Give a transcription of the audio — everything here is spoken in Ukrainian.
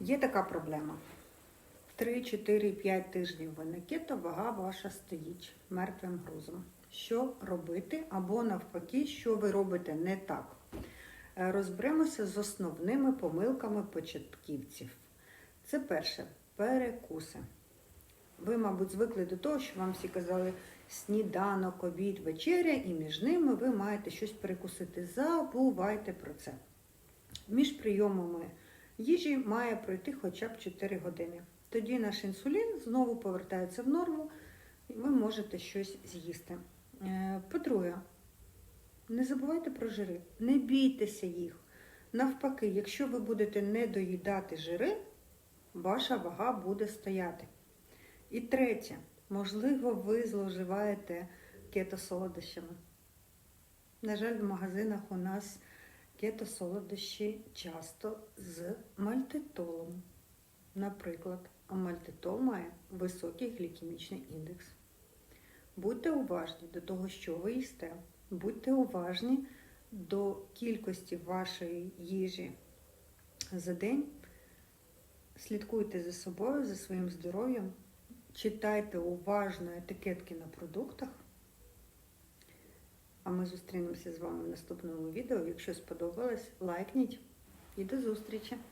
Є така проблема. 3, 4, 5 тижнів ви на вага ваша стоїть мертвим грузом. Що робити? Або навпаки, що ви робите не так? Е, Розберемося з основними помилками початківців. Це перше перекуси. Ви, мабуть, звикли до того, що вам всі казали сніданок, обід, вечеря, і між ними ви маєте щось перекусити. Забувайте про це. Між прийомами їжі має пройти хоча б 4 години. Тоді наш інсулін знову повертається в норму, і ви можете щось з'їсти. Е, По-друге, не забувайте про жири, не бійтеся їх. Навпаки, якщо ви будете не доїдати жири, ваша вага буде стояти. І третє, можливо, ви зловживаєте кето-солодощами. На жаль, в магазинах у нас кето-солодощі часто з мальтитолом. Наприклад, мальтитол має високий глікемічний індекс. Будьте уважні до того, що ви їсте. Будьте уважні до кількості вашої їжі за день. Слідкуйте за собою, за своїм здоров'ям. Читайте уважно етикетки на продуктах. А ми зустрінемося з вами в наступному відео. Якщо сподобалось, лайкніть і до зустрічі!